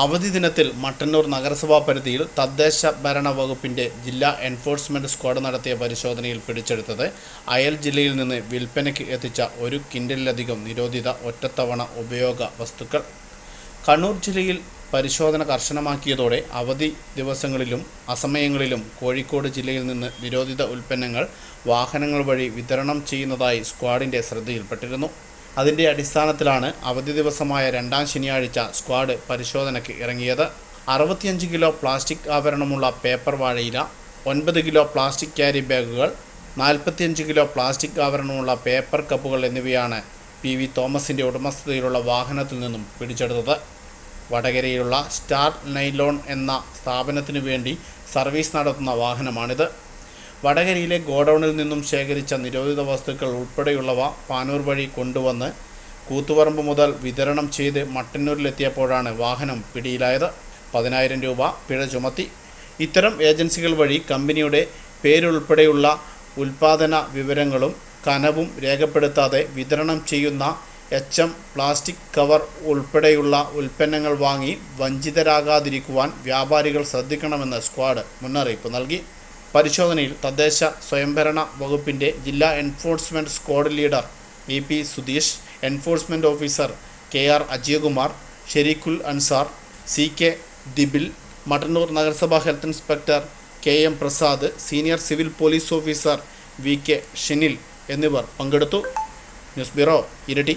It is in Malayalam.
അവധി ദിനത്തിൽ മട്ടന്നൂർ നഗരസഭാ പരിധിയിൽ തദ്ദേശ ഭരണ വകുപ്പിന്റെ ജില്ലാ എൻഫോഴ്സ്മെന്റ് സ്ക്വാഡ് നടത്തിയ പരിശോധനയിൽ പിടിച്ചെടുത്തത് അയൽ ജില്ലയിൽ നിന്ന് വിൽപ്പനയ്ക്ക് എത്തിച്ച ഒരു കിൻഡലിലധികം നിരോധിത ഒറ്റത്തവണ ഉപയോഗ വസ്തുക്കൾ. കണ്ണൂർ ജില്ലയിൽ പരിശോധന കർശനമാക്കിയതോടെ അവധി ദിവസങ്ങളിലും അസമയങ്ങളിലും കോഴിക്കോട് ജില്ലയിൽ നിന്ന് നിരോധിത ഉൽപ്പന്നങ്ങൾ വാഹനങ്ങൾ വഴി വിതരണം ചെയ്യുന്നതായി സ്ക്വാഡിന്റെ ശ്രദ്ധയിൽപ്പെട്ടിരുന്നു. അതിന്റെ അടിസ്ഥാനത്തിലാണ് അവധി ദിവസമായ രണ്ടാം ശനിയാഴ്ച സ്ക്വാഡ് പരിശോധനയ്ക്ക് ഇറങ്ങിയത്. അറുപത്തിയഞ്ച് കിലോ പ്ലാസ്റ്റിക് ആവരണമുള്ള പേപ്പർ വാഴയില ഒൻപത് കിലോ പ്ലാസ്റ്റിക് ക്യാരി ബാഗുകൾ നാൽപ്പത്തിയഞ്ച് കിലോ പ്ലാസ്റ്റിക് ആവരണമുള്ള പേപ്പർ കപ്പുകൾ എന്നിവയാണ് പി വി തോമസിന്റെ ഉടമസ്ഥതയിലുള്ള വാഹനത്തിൽ നിന്നും പിടിച്ചെടുത്തത്. വടകരയിലുള്ള സ്റ്റാർ നൈലോൺ എന്ന സ്ഥാപനത്തിനു വേണ്ടി സർവീസ് നടത്തുന്ന വാഹനമാണിത്. വടകരയിലെ ഗോഡൌണിൽ നിന്നും ശേഖരിച്ച നിരോധിത വസ്തുക്കൾ ഉൾപ്പെടെയുള്ളവ പാനൂർ വഴി കൊണ്ടുവന്ന് കൂത്തുപറമ്പ് മുതൽ വിതരണം ചെയ്ത് മട്ടന്നൂരിലെത്തിയപ്പോഴാണ് വാഹനം പിടിയിലായത്. പതിനായിരം രൂപ പിഴ ചുമത്തി. ഇത്തരം ഏജൻസികൾ വഴി കമ്പനിയുടെ പേരുൾപ്പെടെയുള്ള ഉൽപാദന വിവരങ്ങളും കനവും രേഖപ്പെടുത്താതെ വിതരണം ചെയ്യുന്ന എച്ച് എം പ്ലാസ്റ്റിക് കവർ ഉൾപ്പെടെയുള്ള ഉൽപ്പന്നങ്ങൾ വാങ്ങി വഞ്ചിതരാകാതിരിക്കുവാൻ വ്യാപാരികൾ ശ്രദ്ധിക്കണമെന്ന് സ്ക്വാഡ് മുന്നറിയിപ്പ് നൽകി. പരിശോധനയിൽ തദ്ദേശ സ്വയംഭരണ വകുപ്പിന്റെ ജില്ലാ enforcement squad leader V P Sudheesh enforcement officer K R Ajayakumar Shareequl Ansar C K Dibil Mattannur നഗരസഭാ health inspector K M Prasad senior civil police officer V K Shenil എന്നിവർ പങ്കെടുത്തു. ന്യൂസ് ബ്യൂറോ ഇരട്ടി.